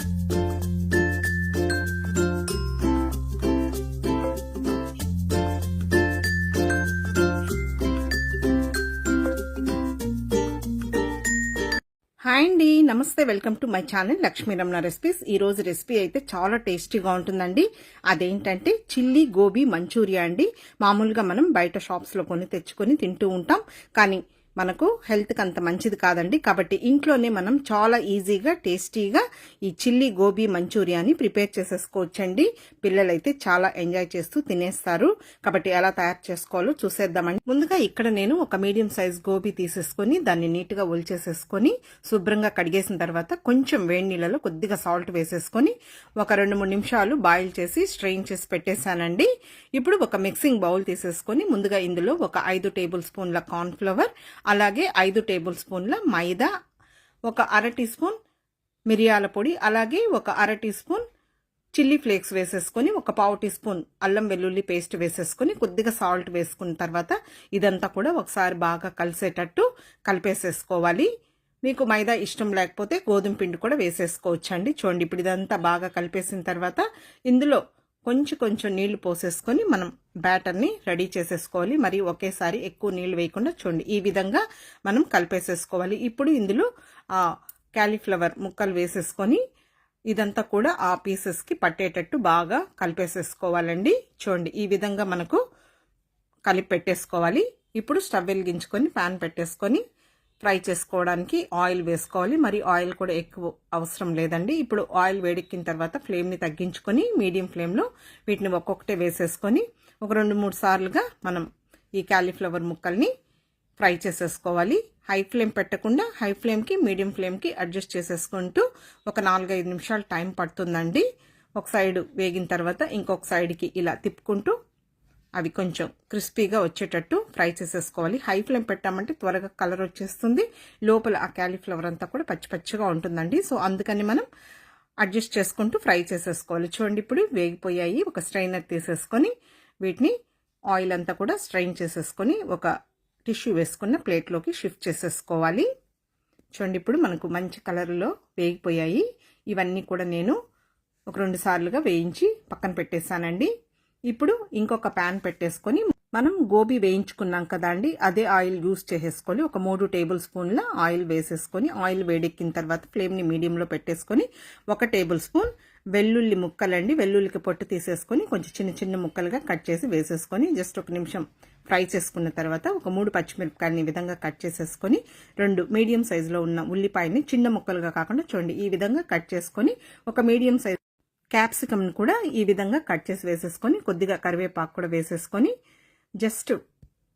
Hi అండి నమస్తే welcome to my channel Lakshmi Ramana recipes. ఈ రోజు రెసిపీ అయితే చాలా టేస్టీగా ఉంటుందండి. అదేంటంటే చిల్లీ గోబీ మంచూరియా అండి. మామూలుగా మనం బయట షాప్స్లో కొని తెచ్చుకొని తింటూ ఉంటాం. కానీ మనకు హెల్త్కి అంత మంచిది కాదండి. కాబట్టి ఇంట్లోనే మనం చాలా ఈజీగా టేస్టీగా ఈ చిల్లీ గోబీ మంచూరియాని ప్రిపేర్ చేసేసుకోవచ్చండి. పిల్లలైతే చాలా ఎంజాయ్ చేస్తూ తినేస్తారు. కాబట్టి ఎలా తయారు చేసుకోవాలో చూసేద్దామండి. ముందుగా ఇక్కడ నేను ఒక మీడియం సైజ్ గోబీ తీసేసుకొని దాన్ని నీట్గా ఒలిచేసేసుకొని శుభ్రంగా కడిగేసిన తర్వాత కొంచెం వేడి నీళ్ళలో కొద్దిగా సాల్ట్ వేసేసుకొని ఒక రెండు మూడు నిమిషాలు బాయిల్ చేసి స్ట్రెయిన్ చేసి పెట్టేశానండి. ఇప్పుడు ఒక మిక్సింగ్ బౌల్ తీసేసుకొని ముందుగా ఇందులో ఒక ఐదు టేబుల్ స్పూన్ల కార్న్ఫ్లవర్ అలాగే ఐదు టేబుల్ స్పూన్ల మైదా ఒక అర టీ స్పూన్ మిరియాల పొడి అలాగే ఒక అర టీ స్పూన్ చిల్లీ ఫ్లేక్స్ వేసేసుకొని ఒక పావు టీ స్పూన్ అల్లం వెల్లుల్లి పేస్ట్ వేసేసుకొని కొద్దిగా సాల్ట్ వేసుకున్న తర్వాత ఇదంతా కూడా ఒకసారి బాగా కలిసేటట్టు కలిపేసేసుకోవాలి. మీకు మైదా ఇష్టం లేకపోతే గోధుమ పిండి కూడా వేసేసుకోవచ్చండి. చూడండి ఇప్పుడు ఇదంతా బాగా కలిపేసిన తర్వాత ఇందులో కొంచెం కొంచెం నీళ్ళు పోసేసుకొని మనం బ్యాటర్ని రెడీ చేసేసుకోవాలి. మరి ఒకేసారి ఎక్కువ నీళ్ళు వేయకుండా చూడండి. ఈ విధంగా మనం కలిపేసేసుకోవాలి. ఇప్పుడు ఇందులో ఆ క్యాలీఫ్లవర్ ముక్కలు వేసేసుకొని ఇదంతా కూడా ఆ పీసెస్కి పట్టేటట్టు బాగా కలిపేసేసుకోవాలండి. చూడండి ఈ విధంగా మనకు కలిపి పెట్టేసుకోవాలి. ఇప్పుడు స్టవ్ వెలిగించుకొని ప్యాన్ పెట్టేసుకొని ఫ్రై చేసుకోవడానికి ఆయిల్ వేసుకోవాలి. మరి ఆయిల్ కూడా ఎక్కువ అవసరం లేదండి. ఇప్పుడు ఆయిల్ వేడెక్కిన తర్వాత ఫ్లేమ్ని తగ్గించుకొని మీడియం ఫ్లేమ్లో వీటిని ఒక్కొక్కటే వేసేసుకొని ఒక రెండు మూడు సార్లుగా మనం ఈ క్యాలీఫ్లవర్ ముక్కల్ని ఫ్రై చేసేసుకోవాలి. హై ఫ్లేమ్ పెట్టకుండా హై ఫ్లేమ్కి మీడియం ఫ్లేమ్కి అడ్జస్ట్ చేసేసుకుంటూ ఒక నాలుగైదు నిమిషాలు టైం పడుతుందండి. ఒక సైడ్ వేగిన తర్వాత ఇంకొక సైడ్కి ఇలా తిప్పుకుంటూ అవి కొంచెం క్రిస్పీగా వచ్చేటట్టు ఫ్రై చేసేసుకోవాలి. హై ఫ్లేమ్ పెట్టామంటే త్వరగా కలర్ వచ్చేస్తుంది. లోపల ఆ క్యాలీఫ్లవర్ అంతా కూడా పచ్చి పచ్చిగా ఉంటుందండి. సో అందుకని మనం అడ్జస్ట్ చేసుకుంటూ ఫ్రై చేసేసుకోవాలి. చూడండి ఇప్పుడు వేగిపోయాయి. ఒక స్ట్రైనర్ తీసేసుకొని వీటిని ఆయిల్ అంతా కూడా స్ట్రైన్ చేసేసుకొని ఒక టిష్యూ వేసుకున్న ప్లేట్లోకి షిఫ్ట్ చేసేసుకోవాలి. చూడండి ఇప్పుడు మనకు మంచి కలర్లో వేగిపోయాయి. ఇవన్నీ కూడా నేను ఒక రెండు సార్లుగా వేయించి పక్కన పెట్టేశానండి. ఇప్పుడు ఇంకొక ప్యాన్ పెట్టేసుకొని మనం గోబీ వేయించుకున్నాం కదా అండి అదే ఆయిల్ యూస్ చేసేసుకొని ఒక మూడు టేబుల్ స్పూన్ల ఆయిల్ వేసేసుకొని ఆయిల్ వేడెక్కిన తర్వాత ఫ్లేమ్ని మీడియంలో పెట్టేసుకొని ఒక టేబుల్ స్పూన్ వెల్లుల్లి ముక్కలండి వెల్లుల్లికి పొట్టు తీసేసుకొని కొంచెం చిన్న చిన్న ముక్కలుగా కట్ చేసి వేసేసుకొని జస్ట్ ఒక నిమిషం ఫ్రై చేసుకున్న తర్వాత ఒక మూడు పచ్చిమిరపకాయలని ఈ విధంగా కట్ చేసేసుకొని రెండు మీడియం సైజులో ఉన్న ఉల్లిపాయని చిన్న ముక్కలుగా కాకుండా చూడండి ఈ విధంగా కట్ చేసుకొని ఒక మీడియం సైజ్ క్యాప్సికమ్ కూడా ఈ విధంగా కట్ చేసి వేసేసుకొని కొద్దిగా కరివేపాకు కూడా వేసేసుకొని జస్ట్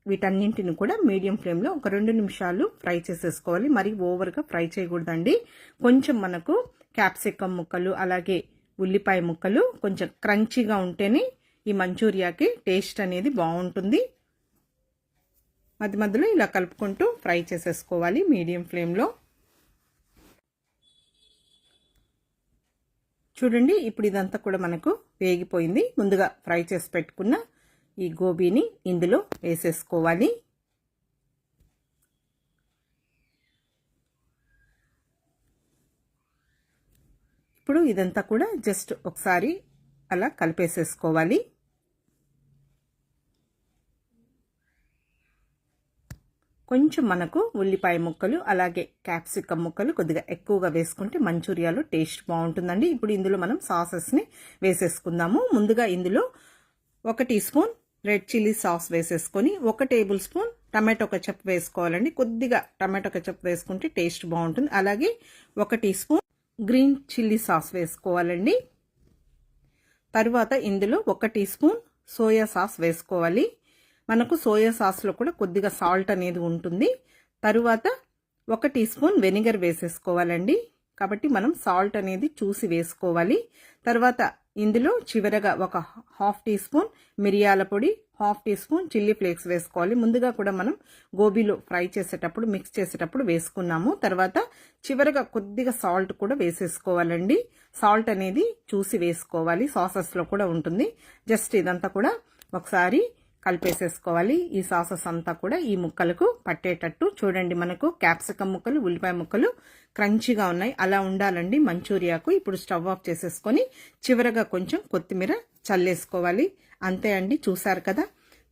వీటన్నింటిని కూడా మీడియం ఫ్లేమ్లో ఒక రెండు నిమిషాలు ఫ్రై చేసేసుకోవాలి. మరి ఓవర్గా ఫ్రై చేయకూడదండి. కొంచెం మనకు క్యాప్సికమ్ ముక్కలు అలాగే ఉల్లిపాయ ముక్కలు కొంచెం క్రంచీగా ఉంటేనే ఈ మంచూరియాకి టేస్ట్ అనేది బాగుంటుంది. మధ్య మధ్యలో ఇలా కలుపుకుంటూ ఫ్రై చేసేసుకోవాలి మీడియం ఫ్లేమ్లో చూడండి ఇప్పుడు ఇదంతా కూడా మనకు వేగిపోయింది. ముందుగా ఫ్రై చేసి పెట్టుకున్న ఈ గోబీని ఇందులో వేసేసుకోవాలి. ఇప్పుడు ఇదంతా కూడా జస్ట్ ఒకసారి అలా కలిపేసేసుకోవాలి. కొంచెం మనకు ఉల్లిపాయ ముక్కలు అలాగే క్యాప్సికమ్ ముక్కలు కొద్దిగా ఎక్కువగా వేసుకుంటే మంచూరియాలో టేస్ట్ బాగుంటుందండి. ఇప్పుడు ఇందులో మనం సాసెస్ని వేసేసుకుందాము. ముందుగా ఇందులో ఒక teaspoon red chilli sauce వేసేసుకొని ఒక టేబుల్ స్పూన్ టమాటో కచప్ వేసుకోవాలండి. కొద్దిగా టమాటో కచప్ వేసుకుంటే టేస్ట్ బాగుంటుంది. అలాగే ఒక teaspoon green chilli sauce వేసుకోవాలండి. తరువాత ఇందులో ఒక టీ స్పూన్ సోయా సాస్ వేసుకోవాలి. మనకు సోయా సాస్లో కూడా కొద్దిగా సాల్ట్ అనేది ఉంటుంది. తరువాత ఒక టీ స్పూన్ వెనిగర్ వేసేసుకోవాలండి. కాబట్టి మనం సాల్ట్ అనేది చూసి వేసుకోవాలి. తర్వాత ఇందులో చివరగా ఒక హాఫ్ టీ స్పూన్ మిరియాల పొడి half teaspoon chilli flakes వేసుకోవాలి. ముందుగా కూడా మనం గోబీలో ఫ్రై చేసేటప్పుడు మిక్స్ చేసేటప్పుడు వేసుకున్నాము. తర్వాత చివరగా కొద్దిగా సాల్ట్ కూడా వేసేసుకోవాలండి. సాల్ట్ అనేది చూసి వేసుకోవాలి. సాసెస్లో కూడా ఉంటుంది. జస్ట్ ఇదంతా కూడా ఒకసారి కలిపేసేసుకోవాలి. ఈ సాసెస్ అంతా కూడా ఈ ముక్కలకు పట్టేటట్టు చూడండి మనకు. క్యాప్సికమ్ ముక్కలు ఉల్లిపాయ ముక్కలు క్రంచీగా ఉన్నాయి. అలా ఉండాలండి మంచూరియాకు. ఇప్పుడు స్టవ్ ఆఫ్ చేసేసుకొని చివరగా కొంచెం కొత్తిమీర చల్లేసుకోవాలి. అంతే అండి చూసారు కదా?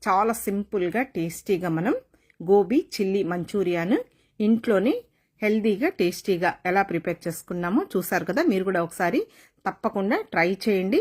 చాలా సింపుల్గా టేస్టీగా మనం గోబీ చిల్లీ మంచూరియాను ఇంట్లోనే హెల్దీగా టేస్టీగా ఎలా ప్రిపేర్ చేసుకున్నామో చూసారు కదా? మీరు కూడా ఒకసారి తప్పకుండా ట్రై చేయండి.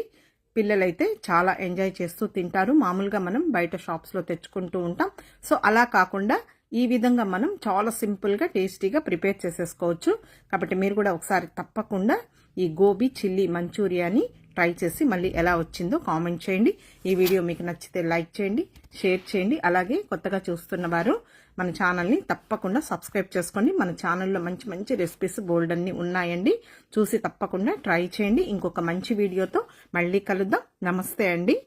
పిల్లలైతే చాలా ఎంజాయ్ చేస్తూ తింటారు. మామూలుగా మనం బయట షాప్స్లో తెచ్చుకుంటూ ఉంటాం. సో అలా కాకుండా ఈ విధంగా మనం చాలా సింపుల్గా టేస్టీగా ప్రిపేర్ చేసేసుకోవచ్చు. కాబట్టి మీరు కూడా ఒకసారి తప్పకుండా ఈ గోబీ చిల్లీ మంచూరియాని ట్రై చేసి మళ్ళీ ఎలా వచ్చిందో కామెంట్ చేయండి. ఈ వీడియో మీకు నచ్చితే లైక్ చేయండి షేర్ చేయండి. అలాగే కొత్తగా చూస్తున్న వారు మన ఛానల్ని తప్పకుండా సబ్స్క్రైబ్ చేసుకోండి. మన ఛానల్లో మంచి మంచి రెసిపీస్ బోల్డ్ అన్నీ ఉన్నాయండి. చూసి తప్పకుండా ట్రై చేయండి. ఇంకొక మంచి వీడియోతో మళ్ళీ కలుద్దాం. నమస్తే అండి.